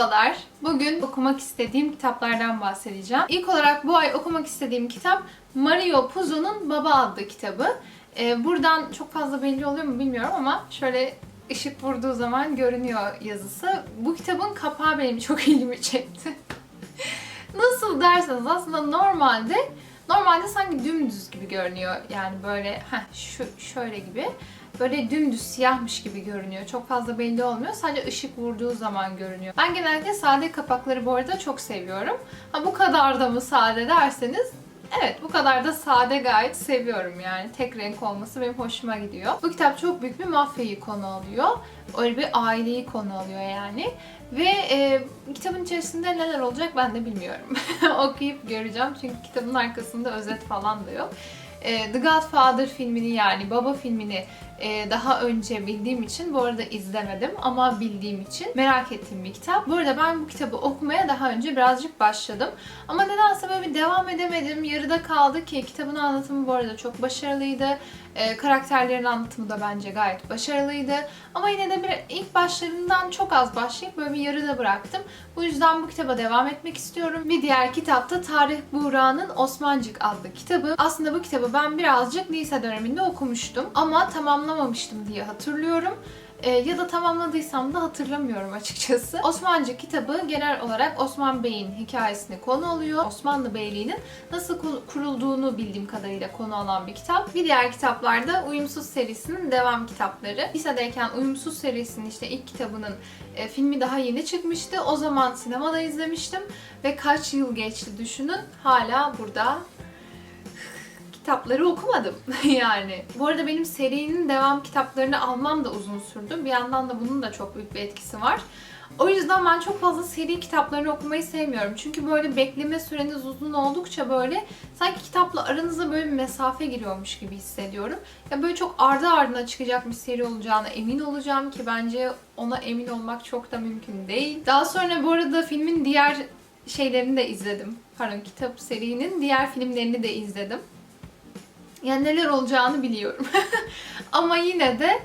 Merhabalar. Bugün okumak istediğim kitaplardan bahsedeceğim. İlk olarak bu ay okumak istediğim kitap Mario Puzo'nun Baba adlı kitabı. Ee, buradan çok fazla belli oluyor mu bilmiyorum ama şöyle ışık vurduğu zaman görünüyor yazısı. Bu kitabın kapağı benim çok ilgimi çekti. Nasıl derseniz aslında normalde normalde sanki dümdüz gibi görünüyor. Yani böyle heh, şu şöyle gibi. Böyle dümdüz siyahmış gibi görünüyor. Çok fazla belli olmuyor. Sadece ışık vurduğu zaman görünüyor. Ben genellikle sade kapakları bu arada çok seviyorum. Ha bu kadar da mı sade derseniz Evet bu kadar da sade gayet seviyorum yani. Tek renk olması benim hoşuma gidiyor. Bu kitap çok büyük bir mafyayı konu alıyor. Öyle bir aileyi konu alıyor yani. Ve e, kitabın içerisinde neler olacak ben de bilmiyorum. Okuyup göreceğim çünkü kitabın arkasında özet falan da yok. E, The Godfather filmini yani Baba filmini e, daha önce bildiğim için bu arada izlemedim ama bildiğim için merak ettiğim bir kitap. Bu arada ben bu kitabı okumaya daha önce birazcık başladım. Ama nedense böyle bir devam edemedim. Yarıda kaldı ki kitabın anlatımı bu arada çok başarılıydı. E, karakterlerin anlatımı da bence gayet başarılıydı. Ama yine de bir ilk başlarından çok az başlayıp böyle bir yarıda bıraktım. Bu yüzden bu kitaba devam etmek istiyorum. Bir diğer kitap da Tarih Buğra'nın Osmancık adlı kitabı. Aslında bu kitabı ben birazcık lise döneminde okumuştum ama tamamlamamıştım diye hatırlıyorum. E, ya da tamamladıysam da hatırlamıyorum açıkçası. Osmanlıca kitabı genel olarak Osman Bey'in hikayesini konu alıyor. Osmanlı Beyliği'nin nasıl ku- kurulduğunu bildiğim kadarıyla konu alan bir kitap. Bir diğer kitaplarda Uyumsuz serisinin devam kitapları. Lisedeyken Uyumsuz serisinin işte ilk kitabının e, filmi daha yeni çıkmıştı. O zaman sinemada izlemiştim ve kaç yıl geçti düşünün. Hala burada kitapları okumadım yani. Bu arada benim serinin devam kitaplarını almam da uzun sürdü. Bir yandan da bunun da çok büyük bir etkisi var. O yüzden ben çok fazla seri kitaplarını okumayı sevmiyorum. Çünkü böyle bekleme süreniz uzun oldukça böyle sanki kitapla aranıza böyle bir mesafe giriyormuş gibi hissediyorum. Ya böyle çok ardı ardına çıkacak bir seri olacağına emin olacağım ki bence ona emin olmak çok da mümkün değil. Daha sonra bu arada filmin diğer şeylerini de izledim. Pardon kitap serinin diğer filmlerini de izledim. Yani neler olacağını biliyorum. ama yine de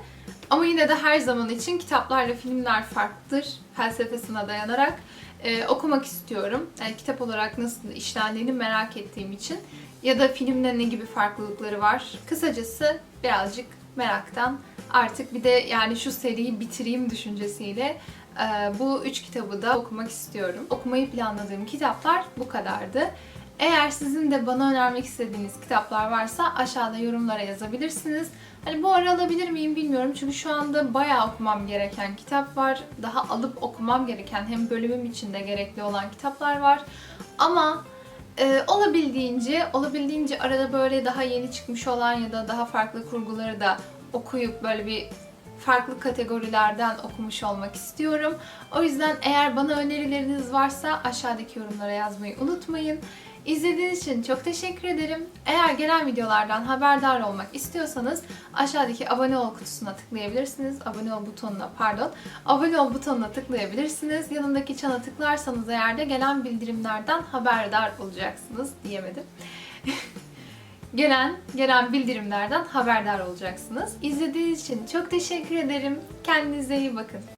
ama yine de her zaman için kitaplarla filmler farklıdır felsefesine dayanarak e, okumak istiyorum. Yani kitap olarak nasıl işlendiğini merak ettiğim için ya da filmle ne gibi farklılıkları var. Kısacası birazcık meraktan artık bir de yani şu seriyi bitireyim düşüncesiyle e, bu üç kitabı da okumak istiyorum. Okumayı planladığım kitaplar bu kadardı. Eğer sizin de bana önermek istediğiniz kitaplar varsa aşağıda yorumlara yazabilirsiniz. Hani bu ara alabilir miyim bilmiyorum çünkü şu anda bayağı okumam gereken kitap var. Daha alıp okumam gereken hem bölümüm içinde gerekli olan kitaplar var. Ama e, olabildiğince, olabildiğince arada böyle daha yeni çıkmış olan ya da daha farklı kurguları da okuyup böyle bir farklı kategorilerden okumuş olmak istiyorum. O yüzden eğer bana önerileriniz varsa aşağıdaki yorumlara yazmayı unutmayın. İzlediğiniz için çok teşekkür ederim. Eğer gelen videolardan haberdar olmak istiyorsanız aşağıdaki abone ol kutusuna tıklayabilirsiniz. Abone ol butonuna pardon. Abone ol butonuna tıklayabilirsiniz. Yanındaki çana tıklarsanız eğer de gelen bildirimlerden haberdar olacaksınız diyemedim. gelen gelen bildirimlerden haberdar olacaksınız. İzlediğiniz için çok teşekkür ederim. Kendinize iyi bakın.